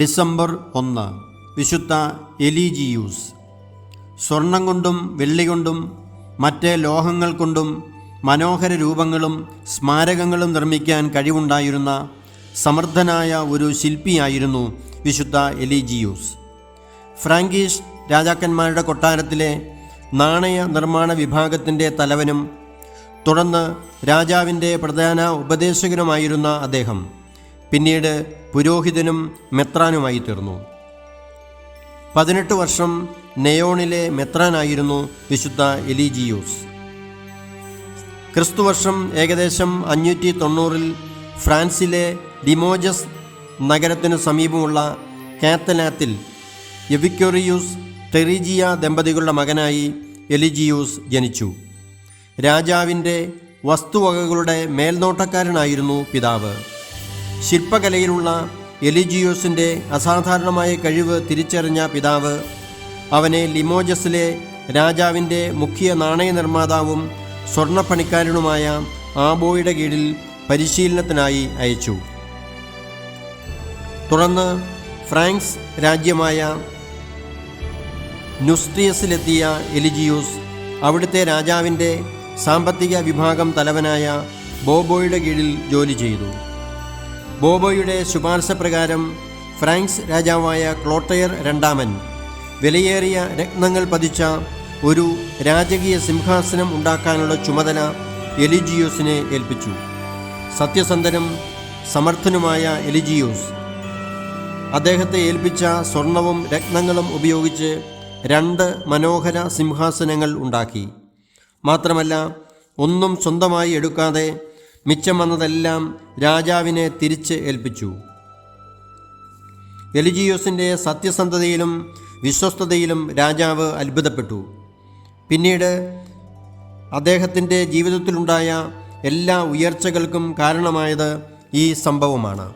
December ഒന്ന്. വിശുദ്ധ എലിജിയൂസ്. സ്വർണം കൊണ്ടും വെള്ളി കൊണ്ടും മറ്റ് ലോഹങ്ങൾ കൊണ്ടും മനോഹര രൂപങ്ങളും സ്മാരകങ്ങളും നിർമ്മിക്കാൻ കഴിവുണ്ടായിരുന്ന സമർത്ഥനായ ഒരു ശില്പിയായിരുന്നു വിശുദ്ധ എലിജിയൂസ്. ഫ്രാങ്കീഷ് രാജാക്കന്മാരുടെ കൊട്ടാരത്തിലെ നാണയ നിർമ്മാണ വിഭാഗത്തിന്റെ തലവനും തുടർന്ന് രാജാവിന്റെ പ്രധാന ഉപദേശകനുമായിരുന്ന അദ്ദേഹം. പിന്നീട് പുരോഹിതനും മെത്രാനുമായി തീർന്നു. പതിനെട്ട് വർഷം നെയോണിലെ മെത്രാനായിരുന്നു വിശുദ്ധ എലിജിയൂസ്. ക്രിസ്തുവർഷം ഏകദേശം അഞ്ഞൂറ്റി തൊണ്ണൂറിൽ ഫ്രാൻസിലെ ഡിമോജസ് നഗരത്തിനു സമീപമുള്ള കാത്തലാത്തിൽ എവിക്യോറിയൂസ് ടെറിജിയ ദമ്പതികളുടെ മകനായി എലിജിയൂസ് ജനിച്ചു. രാജാവിന്റെ വസ്തുവകകളുടെ മേൽനോട്ടക്കാരനായിരുന്നു പിതാവ്. ശില്പകലയിലുള്ള എലിജിയോസിന്റെ അസാധാരണമായ കഴിവ് തിരിച്ചറിഞ്ഞ പിതാവ് അവനെ ലിമോജസിലെ രാജാവിന്റെ മുഖ്യ നാണയ നിർമ്മാതാവും സ്വർണപ്പണിക്കാരനുമായ ആബോയുടെ കീഴിൽ പരിശീലനത്തിനായി അയച്ചു. തുടർന്ന് ഫ്രാൻസ് രാജ്യമായ നുസ്ട്രിയസിലെത്തിയ എലിജിയോസ് അവിടുത്തെ രാജാവിന്റെ സാമ്പത്തിക വിഭാഗം തലവനായ ബോബോയുടെ കീഴിൽ ജോലി ചെയ്തു. ബോബോയുടെ ശുപാർശ പ്രകാരം ഫ്രാൻസ് രാജാവായ ക്ലോട്ടയർ രണ്ടാമൻ വിലയേറിയ രത്നങ്ങൾ പതിച്ച ഒരു രാജകീയ സിംഹാസനം ഉണ്ടാക്കാനുള്ള ചുമതല എലിജിയോസിനെ ഏൽപ്പിച്ചു. സത്യസന്ധനും സമർത്ഥനുമായ എലിജിയോസ്. അദ്ദേഹത്തെ ഏൽപ്പിച്ച സ്വർണവും രത്നങ്ങളും ഉപയോഗിച്ച് രണ്ട് മനോഹര സിംഹാസനങ്ങൾ ഉണ്ടാക്കി. മാത്രമല്ല ഒന്നും സ്വന്തമായി എടുക്കാതെ മിച്ചം വന്നതെല്ലാം രാജാവിനെ തിരിച്ച് ഏൽപ്പിച്ചു. എലിജിയോസിന്റെ സത്യസന്ധതയിലും വിശ്വസ്തതയിലും രാജാവ് അത്ഭുതപ്പെട്ടു. പിന്നീട് അദ്ദേഹത്തിന്റെ ജീവിതത്തിലുണ്ടായ എല്ലാ ഉയർച്ചകൾക്കും കാരണമായത് ഈ സംഭവമാണ്.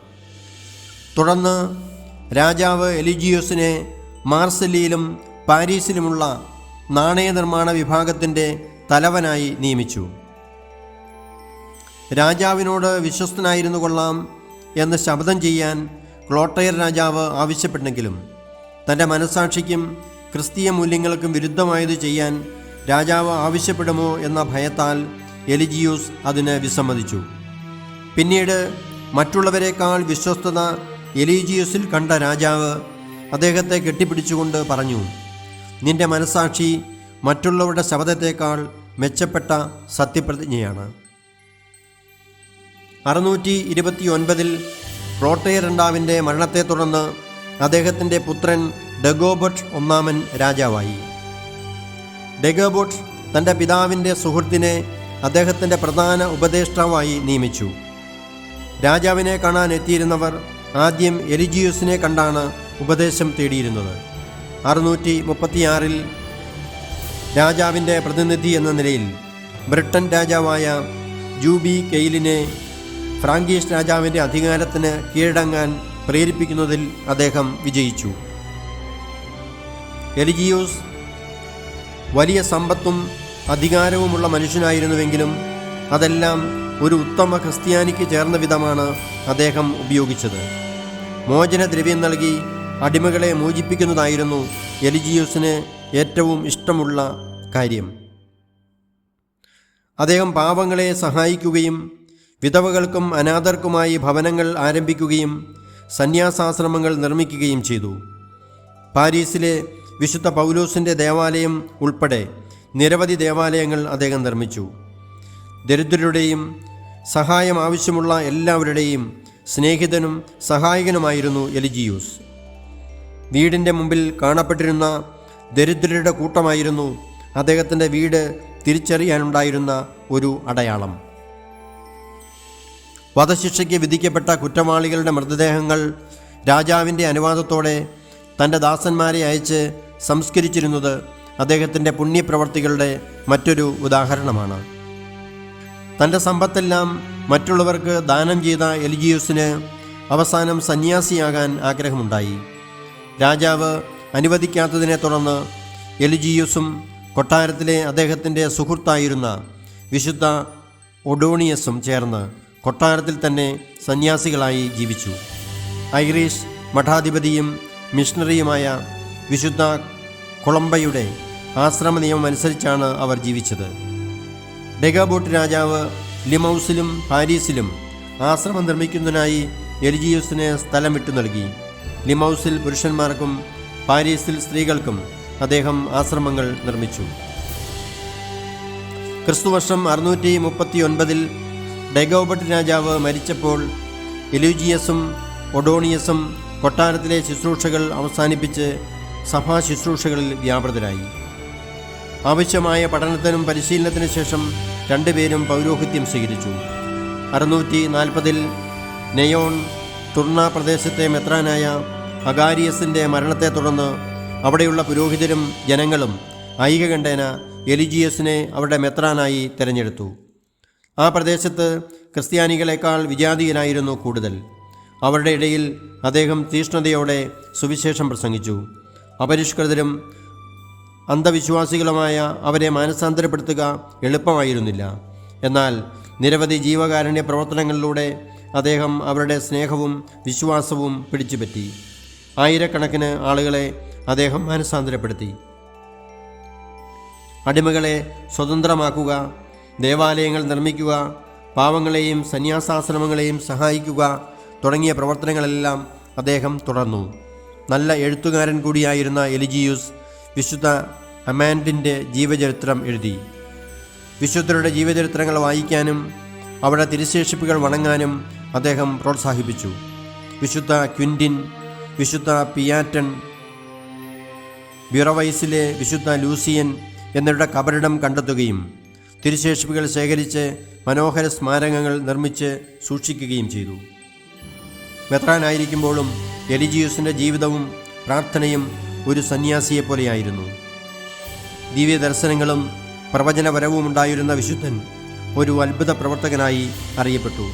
തുടർന്ന് രാജാവ് എലിജിയോസിനെ മാർസലിയിലും പാരീസിലുമുള്ള നാണയ നിർമ്മാണ വിഭാഗത്തിന്റെ തലവനായി നിയമിച്ചു. രാജാവിനോട് വിശ്വസ്തനായിരുന്നു കൊള്ളാം എന്ന് ശബ്ദം ചെയ്യാൻ ക്ലോട്ടയർ രാജാവ് ആവശ്യപ്പെട്ടെങ്കിലും തന്റെ മനസാക്ഷിക്കും ക്രിസ്തീയ മൂല്യങ്ങൾക്കും വിരുദ്ധമായത് ചെയ്യാൻ രാജാവ് ആവശ്യപ്പെടുമോ എന്ന ഭയത്താൽ എലിജിയൂസ് അതിന് വിസമ്മതിച്ചു. പിന്നീട് മറ്റുള്ളവരെക്കാൾ വിശ്വസ്തത എലിജിയൂസിൽ കണ്ട രാജാവ് അദ്ദേഹത്തെ കെട്ടിപ്പിടിച്ചുകൊണ്ട് പറഞ്ഞു നിന്റെ മനസാക്ഷി മറ്റുള്ളവരുടെ ശബ്ദത്തേക്കാൾ മെച്ചപ്പെട്ട സത്യപ്രതിജ്ഞയാണ്. അറുന്നൂറ്റി ഇരുപത്തിയൊൻപതിൽ ക്ലോട്ടയ രണ്ടാവിന്റെ മരണത്തെ തുടർന്ന് അദ്ദേഹത്തിന്റെ പുത്രൻ ഡഗോബട്ട് ഒന്നാമൻ രാജാവായി. ഡെഗോബോട്ട് തന്റെ പിതാവിന്റെ സുഹൃത്തിനെ അദ്ദേഹത്തിന്റെ പ്രധാന ഉപദേഷ്ടാവായി നിയമിച്ചു. രാജാവിനെ കാണാൻ എത്തിയിരുന്നവർ ആദ്യം എലിജിയൂസിനെ കണ്ടാണ് ഉപദേശം തേടിയിരുന്നത്. അറുന്നൂറ്റി മുപ്പത്തിയാറിൽ രാജാവിന്റെ പ്രതിനിധി എന്ന നിലയിൽ ബ്രിട്ടൻ രാജാവായ ജൂബി കെയിലിനെ ഫ്രാങ്കീഷ് രാജാവിന്റെ അധികാരത്തിന് കീഴടങ്ങാൻ പ്രേരിപ്പിക്കുന്നതിൽ അദ്ദേഹം വിജയിച്ചു. എലിജിയോസ് വലിയ സമ്പത്തും അധികാരവുമുള്ള മനുഷ്യനായിരുന്നുവെങ്കിലും അതെല്ലാം ഒരു ഉത്തമ ക്രിസ്ത്യാനിക്ക് ചേർന്ന വിധമാണ് അദ്ദേഹം ഉപയോഗിച്ചത്. മോചനദ്രവ്യം നൽകി അടിമകളെ മോചിപ്പിക്കുന്നതായിരുന്നു എലിജിയൂസിന് ഏറ്റവും ഇഷ്ടമുള്ള കാര്യം. അദ്ദേഹം പാവങ്ങളെ സഹായിക്കുകയും വിധവകൾക്കും അനാഥർക്കുമായി ഭവനങ്ങൾ ആരംഭിക്കുകയും സന്യാസാശ്രമങ്ങൾ നിർമ്മിക്കുകയും ചെയ്തു. പാരീസിലെ വിശുദ്ധ പൗലോസിന്റെ ദേവാലയം ഉൾപ്പെടെ നിരവധി ദേവാലയങ്ങൾ അദ്ദേഹം നിർമ്മിച്ചു. ദരിദ്രരുടെയും സഹായം ആവശ്യമുള്ള എല്ലാവരുടെയും സ്നേഹിതനും സഹായകനുമായിരുന്നു എലിജിയൂസ്. വീടിന്റെ മുമ്പിൽ കാണപ്പെട്ടിരുന്ന ദരിദ്രരുടെ കൂട്ടമായിരുന്നു അദ്ദേഹത്തിന്റെ വീട് തിരിച്ചറിയാനുണ്ടായിരുന്ന ഒരു അടയാളം. വധശിക്ഷയ്ക്ക് വിധിക്കപ്പെട്ട കുറ്റവാളികളുടെ മൃതദേഹങ്ങൾ രാജാവിന്റെ അനുവാദത്തോടെ തന്റെ ദാസന്മാരെ അയച്ച് സംസ്കരിച്ചിരുന്നത് അദ്ദേഹത്തിന്റെ പുണ്യപ്രവർത്തികളുടെ മറ്റൊരു ഉദാഹരണമാണ്. തന്റെ സമ്പത്തെല്ലാം മറ്റുള്ളവർക്ക് ദാനം ചെയ്ത എലിജിയൂസിന് അവസാനം സന്യാസിയാകാൻ ആഗ്രഹമുണ്ടായി. രാജാവ് അനുവദിക്കാത്തതിനെ തുടർന്ന് എലിജിയൂസും കൊട്ടാരത്തിലെ അദ്ദേഹത്തിന്റെ സുഹൃത്തായിരുന്ന വിശുദ്ധ ഒഡോണിയസും ചേർന്ന് കൊട്ടാരത്തിൽ തന്നെ സന്യാസികളായി ജീവിച്ചു. ഐറിഷ് മഠാധിപതിയും മിഷണറിയുമായ വിശുദ്ധ കൊളംബയുടെ ആശ്രമ നിയമം അനുസരിച്ചാണ് അവർ ജീവിച്ചത്. ഡെഗാബോട്ട് രാജാവ് ലിമൗസിലും പാരീസിലും ആശ്രമം നിർമ്മിക്കുന്നതിനായി എലിജിയൂസിന് സ്ഥലം വിട്ടു നൽകി. ലിമൗസിൽ പുരുഷന്മാർക്കും പാരീസിൽ സ്ത്രീകൾക്കും അദ്ദേഹം ആശ്രമങ്ങൾ നിർമ്മിച്ചു. ക്രിസ്തുവർഷം അറുന്നൂറ്റി മുപ്പത്തി ഒൻപതിൽ ഡെഗോബട്ട് രാജാവ് മരിച്ചപ്പോൾ എലൂജിയസും ഒഡോണിയസും കൊട്ടാരത്തിലെ ശുശ്രൂഷകൾ അവസാനിപ്പിച്ച് സഭാ ശുശ്രൂഷകളിൽ വ്യാപൃതരായി. ആവശ്യമായ പഠനത്തിനും പരിശീലനത്തിനു ശേഷം രണ്ടുപേരും പൗരോഹിത്യം സ്വീകരിച്ചു. അറുന്നൂറ്റി നാൽപ്പതിൽ നെയോൺ തുർണ പ്രദേശത്തെ മെത്രാനായ അഗാരിയസിന്റെ മരണത്തെ തുടർന്ന് അവിടെയുള്ള പുരോഹിതരും ജനങ്ങളും ഐകകണ്ഠേന എലിജിയസിനെ അവരുടെ മെത്രാനായി തിരഞ്ഞെടുത്തു. ആ പ്രദേശത്ത് ക്രിസ്ത്യാനികളെക്കാൾ വിജാതീയനായിരുന്നു കൂടുതൽ. അവരുടെ ഇടയിൽ അദ്ദേഹം തീഷ്ണതയോടെ സുവിശേഷം പ്രസംഗിച്ചു. അപരിഷ്കൃതരും അന്ധവിശ്വാസികളുമായ അവരെ മാനസാന്തരപ്പെടുത്തുക എളുപ്പമായിരുന്നില്ല. എന്നാൽ നിരവധി ജീവകാരുണ്യ പ്രവർത്തനങ്ങളിലൂടെ അദ്ദേഹം അവരുടെ സ്നേഹവും വിശ്വാസവും പിടിച്ചുപറ്റി. ആയിരക്കണക്കിന് ആളുകളെ അദ്ദേഹം മാനസാന്തരപ്പെടുത്തി. അടിമകളെ സ്വതന്ത്രമാക്കുക ദേവാലയങ്ങൾ നിർമ്മിക്കുക പാവങ്ങളെയും സന്യാസാശ്രമങ്ങളെയും സഹായിക്കുക തുടങ്ങിയ പ്രവർത്തനങ്ങളെല്ലാം അദ്ദേഹം തുടർന്നു. നല്ല എഴുത്തുകാരൻ കൂടിയായിരുന്ന എലിജിയൂസ് വിശുദ്ധ അമാൻഡിന്റെ ജീവചരിത്രം എഴുതി. വിശുദ്ധരുടെ ജീവചരിത്രങ്ങൾ വായിക്കാനും അവിടെ തിരുശേഷിപ്പുകൾ വണങ്ങാനും അദ്ദേഹം പ്രോത്സാഹിപ്പിച്ചു. വിശുദ്ധ ക്വിന്റിൻ വിശുദ്ധ പിയാറ്റൺ ബ്യൂറോവൈസിലെ വിശുദ്ധ ലൂസിയൻ എന്നിവരുടെ കബറിടം കണ്ടെത്തുകയും തിരുശേഷിപ്പുകൾ ശേഖരിച്ച് മനോഹര സ്മാരകങ്ങൾ നിർമ്മിച്ച് സൂക്ഷിക്കുകയും ചെയ്തു. മെത്രാനായിരിക്കുമ്പോഴും എലിജിയൂസിന്റെ ജീവിതവും പ്രാർത്ഥനയും ഒരു സന്യാസിയെപ്പോലെയായിരുന്നു. ദിവ്യ ദർശനങ്ങളും പ്രവചനപരവും ഉണ്ടായിരുന്ന വിശുദ്ധൻ ഒരു അത്ഭുത പ്രവർത്തകനായി അറിയപ്പെട്ടു.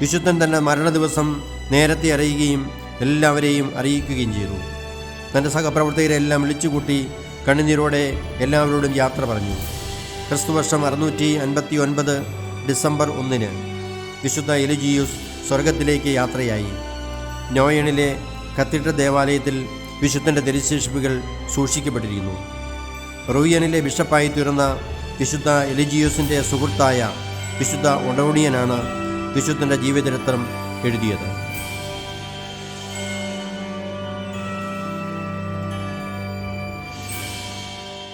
വിശുദ്ധൻ തന്റെ മരണദിവസം നേരത്തെ അറിയുകയും എല്ലാവരെയും അറിയിക്കുകയും ചെയ്തു. തന്റെ സഹപ്രവർത്തകരെല്ലാം വിളിച്ചുകൂട്ടി കണ്ണുനീരോടെ എല്ലാവരോടും യാത്ര പറഞ്ഞു. ക്രിസ്തുവർഷം അറുന്നൂറ്റി അൻപത്തി ഒൻപത് ഡിസംബർ ഒന്നിന് വിശുദ്ധ എലിജിയൂസ് സ്വർഗത്തിലേക്ക് യാത്രയായി. നോയണിലെ കത്തീഡ്രൽ ദേവാലയത്തിൽ വിശുദ്ധന്റെ ദരിശേഷിപ്പുകൾ സൂക്ഷിക്കപ്പെട്ടിരിക്കുന്നു. റൂയനിലെ ബിഷപ്പായി തീർന്ന വിശുദ്ധ എലിജിയൂസിന്റെ സുഹൃത്തായ വിശുദ്ധ ഒഡോണിയനാണ് വിശുദ്ധന്റെ ജീവചരിത്രം എഴുതിയത്.